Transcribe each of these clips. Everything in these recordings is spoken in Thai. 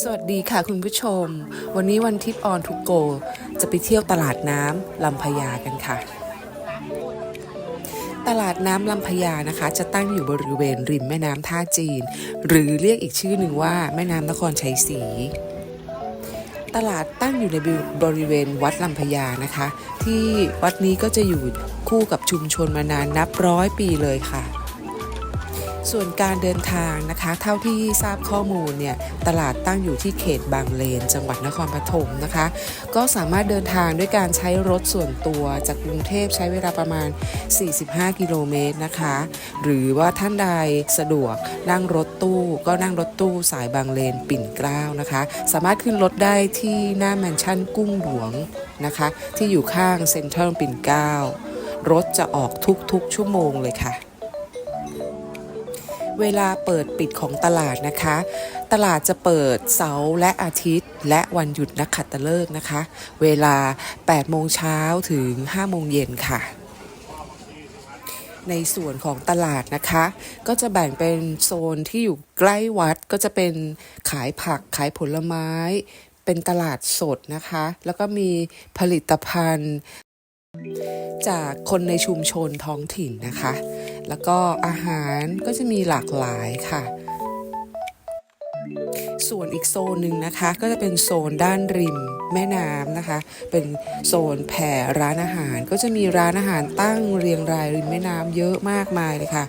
สวัสดีค่ะคุณผู้ชม วันนี้วันทิปออนทุกโก จะไปเที่ยวตลาดน้ำลำพญากันค่ะ ตลาดน้ำลำพญานะคะ จะตั้งอยู่บริเวณริมแม่น้ำท่าจีน หรือเรียกอีกชื่อหนึ่งว่าแม่น้ำนครชัยศรีตลาดตั้งอยู่ในบริเวณวัดลำพญานะคะ ที่วัดนี้ก็จะอยู่คู่กับชุมชนมานานนับร้อยปีเลยค่ะ ส่วนการเดินทางนะคะ เท่าที่ทราบข้อมูลเนี่ยตลาดตั้งอยู่ที่เขตบางเลน จังหวัดนครปฐมนะคะ ก็สามารถเดินทางด้วยการใช้รถส่วนตัวจากกรุงเทพใช้เวลาประมาณ 45 กิโลเมตรนะคะ หรือว่าท่านใดสะดวกนั่งรถตู้ ก็นั่งรถตู้สายบางเลนปิ่นเกล้านะคะ สามารถขึ้นรถได้ที่หน้าแมนชั่นกุ้งหลวงนะคะ ที่อยู่ข้างเซ็นทรัลปิ่นเกล้ารถจะออกทุกๆชั่วโมงเลยค่ะ เวลาเปิดปิดของตลาดนะคะ ตลาดจะเปิดเสาร์และอาทิตย์ และวันหยุดนักขัตฤกษ์นะคะ เวลา 8 โมงเช้าถึง 5 โมงเย็นค่ะ ในส่วนของตลาดนะคะ ก็จะแบ่งเป็นโซนที่อยู่ใกล้วัดก็จะเป็นขายผักขายผลไม้ เป็นตลาดสดนะคะ แล้วก็มีผลิตภัณฑ์ จากคนในชุมชนท้องถิ่นนะคะ แล้วก็อาหารก็จะมีหลากหลายค่ะ ส่วนอีกโซนหนึ่งนะคะ ก็จะเป็นโซนด้านริมแม่น้ำนะคะ เป็นโซนแผ่ร้านอาหาร ก็จะมีร้านอาหารตั้งเรียงรายริมแม่น้ำเยอะมากมายเลยค่ะ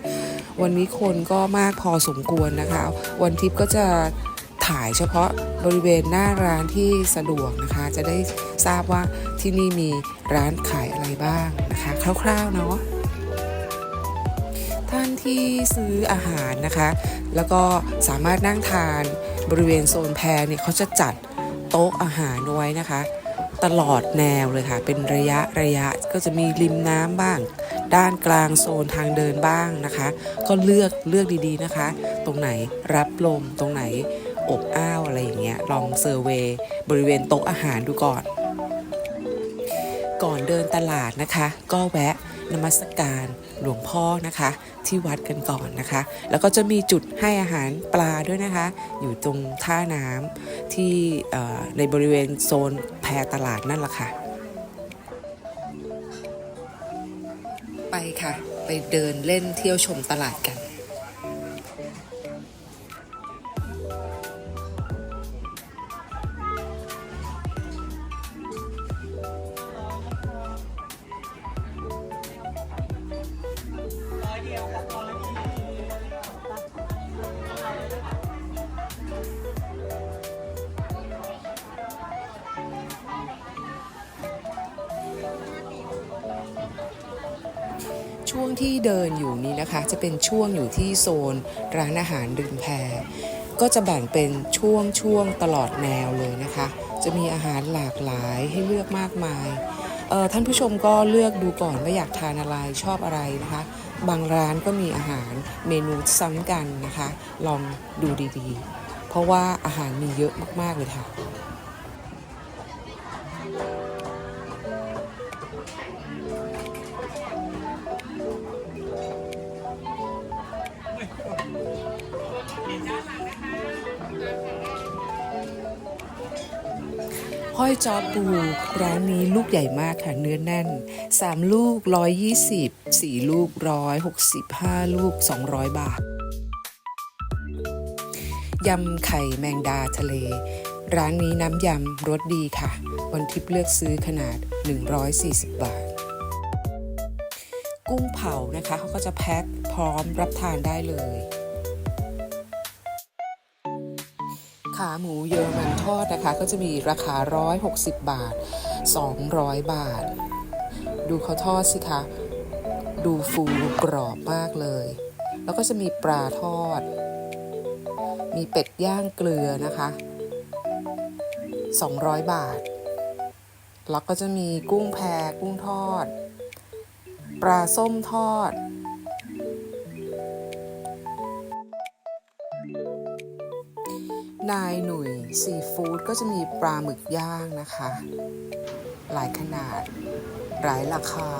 วันนี้คนก็มากพอสมควรนะคะ วันทิพย์ก็จะถ่ายเฉพาะบริเวณหน้าร้านที่สะดวกนะคะ จะได้ทราบว่าที่นี่มีร้านขายอะไรบ้างนะคะ คร่าวๆเนาะ ท่านที่ซื้ออาหารนะคะ แล้วก็สามารถนั่งทานบริเวณโซนแพรเนี่ยเขาจะจัดโต๊ะอาหารเอาไว้นะคะ ตลอดแนวเลยค่ะ เป็นระยะระยะก็จะมีริมน้ำบ้าง ด้านกลางโซนทางเดินบ้างนะคะ ก็เลือกเลือกดีๆนะคะ ตรงไหนรับลมตรงไหนอบอ้าวอะไรอย่างเงี้ยลองเซอร์เวย์บริเวณโต๊ะอาหารดูก่อน ก่อนเดินตลาดนะคะ ก็แวะ นมัสการหลวงพ่อนะคะ ที่วัดกันก่อนนะคะ แล้วก็จะมีจุดให้อาหารปลาด้วยนะคะ อยู่ตรงท่าน้ำที่ในบริเวณโซนแพรตลาดนั่นแหละค่ะ ไปค่ะ ไปเดินเล่นเที่ยวชมตลาดกัน ช่วงที่เดินอยู่นี้นะคะ จะเป็นช่วงอยู่ที่โซนร้านอาหารริมแพก็จะแบ่งเป็นช่วงช่วงตลอดแนวเลยนะคะ จะมีอาหารหลากหลายให้เลือกมากมายท่านผู้ชมก็เลือกดูก่อนว่าอยากทานอะไรชอบอะไรนะคะ บางร้านก็มีอาหารเมนูซ้ำกันนะคะ ลองดูดีๆ เพราะว่าอาหารมีเยอะมากๆเลยค่ะ ห้อยจอปูร้านนี้ลูกใหญ่มากค่ะเนื้อแน่น 3 ลูก 120 4 ลูก 160 5 ลูก 200 บาท ยำไข่แมงดาทะเล ร้านนี้น้ำยำรสดีค่ะ วันทิพย์เลือกซื้อขนาด 140 บาท กุ้งเผานะคะเขาก็จะแพ็คพร้อมรับทานได้เลย ขาหมูเยอรมันทอดนะคะ ก็จะมีราคา 160 บาท 200 บาท ดูเขาทอดสิคะ ดูฟูกรอบมากเลย แล้วก็จะมีปลาทอด มีเป็ดย่างเกลือนะคะ 200 บาท แล้วก็จะมีกุ้งแพกุ้งทอด ปลาส้มทอด นายหนุ่ยซีฟู้ดก็จะมีปลาหมึกย่างนะคะ หลายขนาด หลายราคา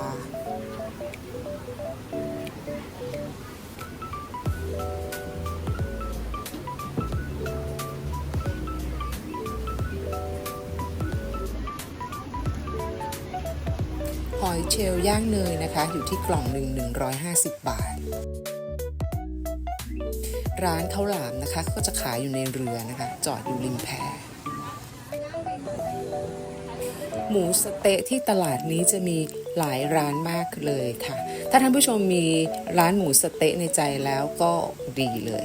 หอยเชลย่างเนยนะคะ อยู่ที่กล่องหนึ่ง150 บาท ร้านข้าวหลามนะคะ ก็จะขายอยู่ในเรือนะคะ จอดอยู่ริมแพหมูสเต๊ะที่ตลาดนี้จะมีหลายร้านมากเลยค่ะ ถ้าท่านผู้ชมมีร้านหมูสเต๊ะในใจแล้วก็ดีเลย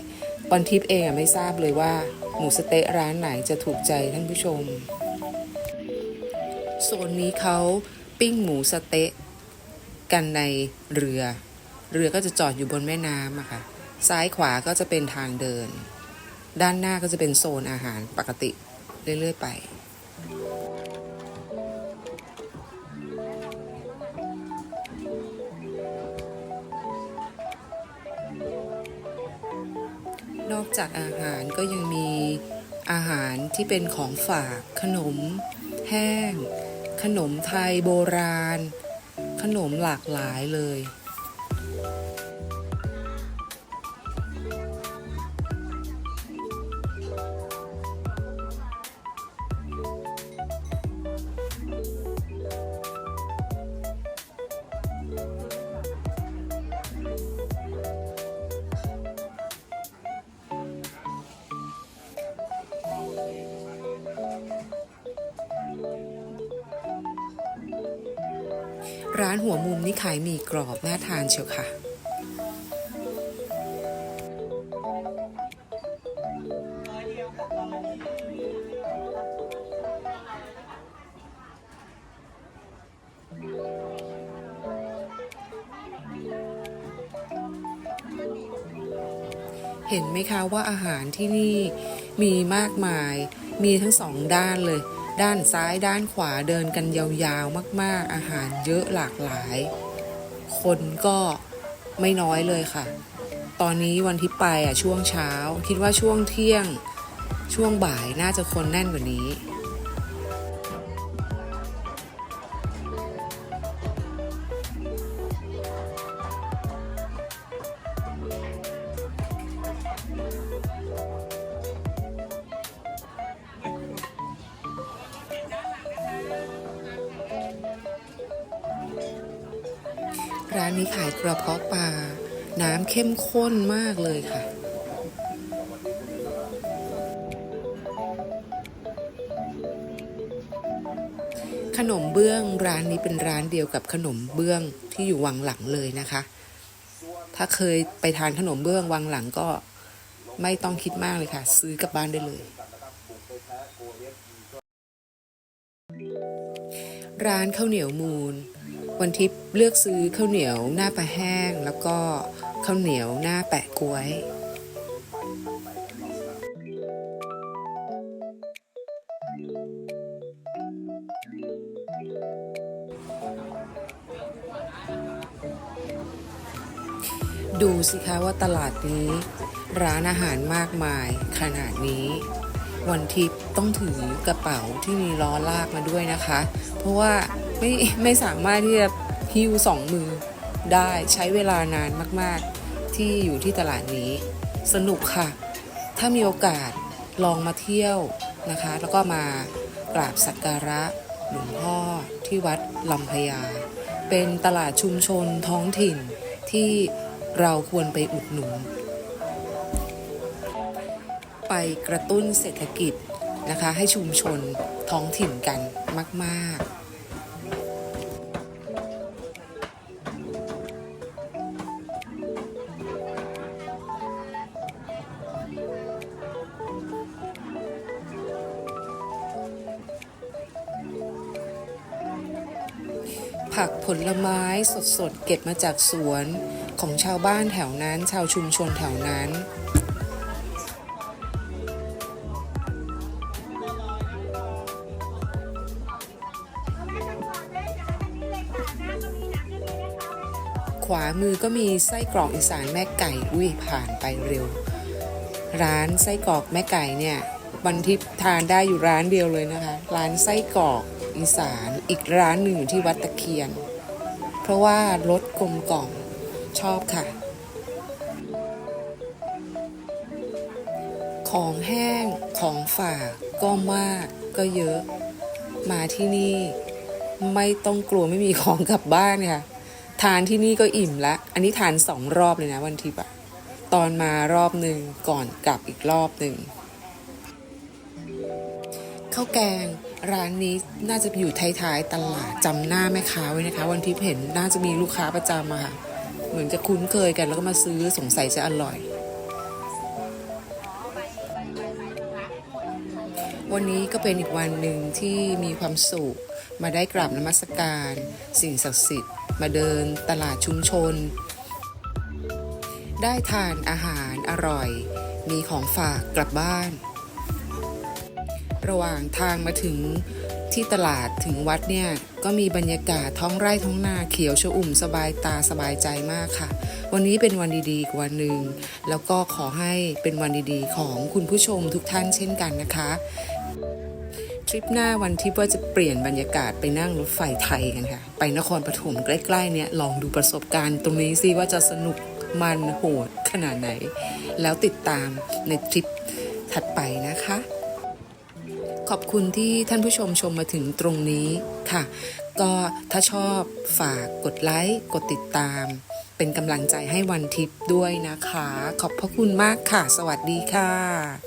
ปอนทิพย์เองไม่ทราบเลยว่า หมูสเต๊ะร้านไหนจะถูกใจท่านผู้ชม โซนนี้เขาปิ้งหมูสเต๊ะกันในเรือ เรือก็จะจอดอยู่บนแม่น้ำอะค่ะ ซ้ายขวาก็จะเป็นทางเดิน ด้านหน้าก็จะเป็นโซนอาหารปกติเรื่อยๆไปนอกจากอาหารก็ยังมีอาหารที่เป็นของฝากขนม แห้ง ขนมไทยโบราณ ขนมหลากหลายเลย ร้านหัวมุมนี่ขายหมี่กรอบน่าทานเชียวค่ะ เห็นไหมคะว่าอาหารที่นี่มีมากมาย มีทั้งสองด้านเลย ด้านซ้ายด้านขวาเดินกันยาวๆมากๆ อาหารเยอะหลากหลาย คนก็ไม่น้อยเลยค่ะ ตอนนี้วันที่ไปอะช่วงเช้า คิดว่าช่วงเที่ยงช่วงบ่ายน่าจะคนแน่นกว่านี้านนี้ขายกระเพาะปลา น้ำเข้มข้นมากเลยค่ะขนมเบื้องร้านนี้เป็นร้านเดียวกับขนมเบื้องที่อยู่วังหลังเลยนะคะ ถ้าเคยไปทานขนมเบื้องวังหลังก็ไม่ต้องคิดมากเลยค่ะ ซื้อกลับบ้านได้เลย ร้านข้าวเหนียวมูล วันทิพย์เลือกซื้อข้าวเหนียวหน้าปลาแห้ง แล้วก็ข้าวเหนียวหน้าแปะกล้วยดูสิคะว่าตลาดนี้ ร้านอาหารมากมายขนาดนี้ วันทิพย์ต้องถือกระเป๋าที่มีล้อลากมาด้วยนะคะ เพราะว่า ไม่ไม่สามารถที่จะหิ้วสองมือได้ใช้เวลานานมากๆ ที่อยู่ที่ตลาดนี้ สนุกค่ะ ถ้ามีโอกาสลองมาเที่ยวนะคะ แล้วก็มากราบสักการะหลวงพ่อที่วัดลำพญาเป็นตลาดชุมชนท้องถิ่นที่เราควรไปอุดหนุน ไปกระตุ้นเศรษฐกิจนะคะ ให้ชุมชนท้องถิ่นกันมาก ๆ ผักผลไม้สดๆ เก็บมาจากสวนของชาวบ้านแถวนั้น ชาวชุมชนแถวนั้น ขวามือก็มีไส้กรอกอีสานแม่ไก่ อุ้ยผ่านไปเร็ว ร้านไส้กรอกแม่ไก่เนี่ย วันทิพทานได้อยู่ร้านเดียวเลยนะคะ ร้านไส้กรอก อีสาน อีกร้านหนึ่งอยู่ที่วัดตะเคียน เพราะว่ารสกลมกล่อมชอบค่ะ ของแห้งของฝากก็มากก็เยอะ มาที่นี่ไม่ต้องกลัวไม่มีของกลับบ้านค่ะ ทานที่นี่ก็อิ่มละ อันนี้ทานสองรอบเลยนะวันทิพย์อะตอนมารอบหนึ่งก่อนกลับอีกรอบหนึ่งข้าวแกง ร้านนี้น่าจะอยู่ท้ายๆตลาดจำหน้าแม่ค้าไว้นะคะ วันทิพย์เห็นน่าจะมีลูกค้าประจำอะค่ะ เหมือนจะคุ้นเคยกันแล้วก็มาซื้อสงสัยจะอร่อย วันนี้ก็เป็นอีกวันหนึ่งที่มีความสุขมาได้กราบนมัสการ สิ่งศักดิ์สิทธิ์ มาเดินตลาดชุมชน ได้ทานอาหารอร่อย มีของฝากกลับบ้าน ระหว่างทางมาถึงที่ตลาดถึงวัดเนี่ยก็มีบรรยากาศท้องไร่ท้องนาเขียวชอุ่มสบายตาสบายใจมากค่ะ วันนี้เป็นวันดีๆวันหนึ่งแล้วก็ขอให้เป็นวันดีๆ ของคุณผู้ชมทุกท่านเช่นกันนะคะทริปหน้าวันที่ว่าจะเปลี่ยนบรรยากาศไปนั่งรถไฟไทยกันค่ะ ไปนครปฐมใกล้ๆเนี่ยลองดูประสบการณ์ตรงนี้สิว่าจะสนุกมันโหดขนาดไหน แล้วติดตามในทริปถัดไปนะคะ ขอบคุณที่ท่านผู้ชมชมมาถึงตรงนี้ค่ะ ก็ถ้าชอบฝากกดไลค์กดติดตาม เป็นกำลังใจให้วันทิพย์ด้วยนะคะ ขอบพระคุณมากค่ะ สวัสดีค่ะ